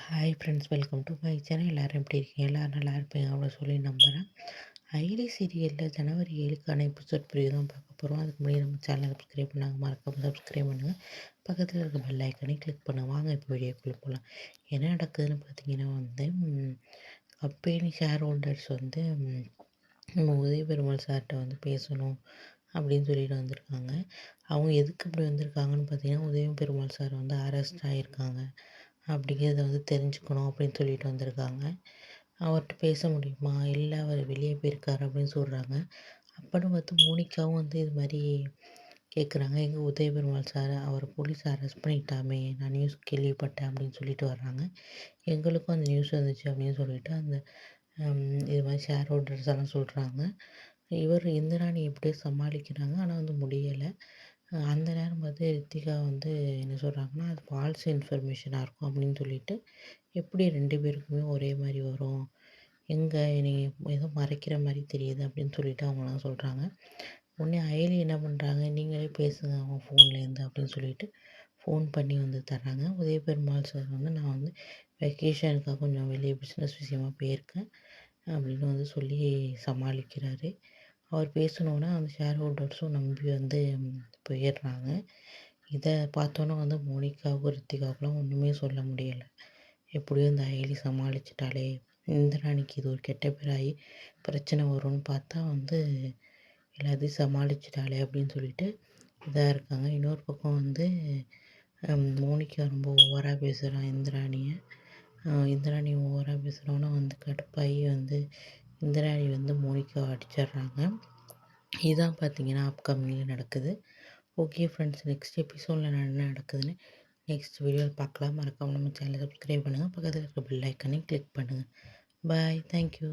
Hi friends welcome to my channel எல்லோரும் எப்படி இருக்கீங்க? எல்லோரும் நல்லா இருப்பீங்க அவ்வளோ சொல்லி நம்புகிறேன் ஐடி சீரியலில் ஜனவரி ஏழுக்கான எபிசோட் ப்ரிவியூ தான் பார்க்க போகிறோம் அதுக்கு முன்னாடி நம்ம சேனலை சப்ஸ்கிரைப் பண்ணாங்க மறக்காம சப்ஸ்கிரைப் பண்ணுங்கள் பக்கத்தில் இருக்க பெல் ஐக்கனே கிளிக் பண்ணுவாங்க வாங்க இப்போ வீடியோக்குள்ளே போகலாம் என்ன நடக்குதுன்னு பார்த்தீங்கன்னா வந்து கம்பெனி ஷேர் ஹோல்டர்ஸ் வந்து நம்ம உதய பெருமாள் சார்கிட்ட வந்து பேசணும் அப்படின்னு சொல்லிட்டு வந்திருக்காங்க. அவங்க எதுக்கு இப்படி வந்திருக்காங்கன்னு பார்த்தீங்கன்னா உதய பெருமாள் சார் வந்து அரெஸ்ட் ஆகியிருக்காங்க அப்படிங்கிறத வந்து தெரிஞ்சுக்கணும் அப்படின்னு சொல்லிட்டு வந்திருக்காங்க. அவர்கிட்ட பேச முடியுமா? இல்லை அவர் வெளியே போயிருக்காரு அப்படின்னு சொல்கிறாங்க அப்போன்னு பார்த்து மோனிகாவும் வந்து இது மாதிரி கேட்குறாங்க எங்கள் உதய பெருமாள் சார் அவர் போலீஸ் அரெஸ்ட் பண்ணிட்டாமே நான் நியூஸ் கேள்விப்பட்டேன் அப்படின்னு சொல்லிட்டு வர்றாங்க. எங்களுக்கும் அந்த நியூஸ் வந்துச்சு அப்படின்னு சொல்லிட்டு அந்த இது மாதிரி ஷேர் ஹோல்டர்ஸ் எல்லாம் சொல்கிறாங்க இவர் இந்திராணி எப்படியோ சமாளிக்கிறாங்க. ஆனால் வந்து முடியலை. அந்த நேரம் பார்த்து ரித்திகா வந்து என்ன சொல்கிறாங்கன்னா அது ஃபால்ஸ் இன்ஃபர்மேஷனாக இருக்கும் அப்படின்னு சொல்லிட்டு எப்படி ரெண்டு பேருக்குமே ஒரே மாதிரி வரும்? எங்கே நீ ஏதோ மறைக்கிற மாதிரி தெரியுது அப்படின்னு சொல்லிட்டு அவங்களாம் சொல்கிறாங்க உடனே அயலி என்ன பண்ணுறாங்க நீங்களே பேசுங்க அவங்க ஃபோன்லேருந்து அப்படின்னு சொல்லிட்டு ஃபோன் பண்ணி வந்து தர்றாங்க. உதயபெருமாள் சார் வந்து நான் வந்து வெக்கேஷனுக்காக கொஞ்சம் வெளியே பிஸ்னஸ் விஷயமாக போயிருக்கேன் அப்படின்னு வந்து சொல்லி சமாளிக்கிறாரு. அவர் பேசினோன்னே அந்த ஷேர் ஹோல்டர்ஸும் நம்பி வந்து போயிடுறாங்க. இதை பார்த்தோன்னே வந்து மோனிகாவுக்கும் ரித்திகாவுக்குலாம் ஒன்றுமே சொல்ல முடியலை. எப்படியோ இந்த அயலி சமாளிச்சிட்டாலே இந்திராணிக்கு இது ஒரு கெட்ட பேராகி பிரச்சனை வரும்னு பார்த்தா வந்து எல்லாத்தையும் சமாளிச்சிட்டாலே அப்படின்னு சொல்லிட்டு இதாக இருக்காங்க. இன்னொரு பக்கம் வந்து மோனிகா ரொம்ப ஓவராக பேசுகிறான் இந்திராணியை. இந்திராணி ஓவராக பேசுகிறோன்னா வந்து கடுப்பாகி வந்து இந்திராணி வந்து மோனிகாவை அடிச்சிடுறாங்க. இதுதான் பார்த்தீங்கன்னா அப்கமிங்கில் நடக்குது. ஓகே ஃப்ரெண்ட்ஸ் நெக்ஸ்ட் எபிசோடில் என்ன நடக்குதுன்னு நெக்ஸ்ட் வீடியோவில் பார்க்கலாம். மறக்காமல் நம்ம சேனலை சப்ஸ்கிரைப் பண்ணுங்கள் பக்கத்தில் இருக்க பெல் ஐக்கனையும் கிளிக் பண்ணுங்கள் பாய் தேங்க்யூ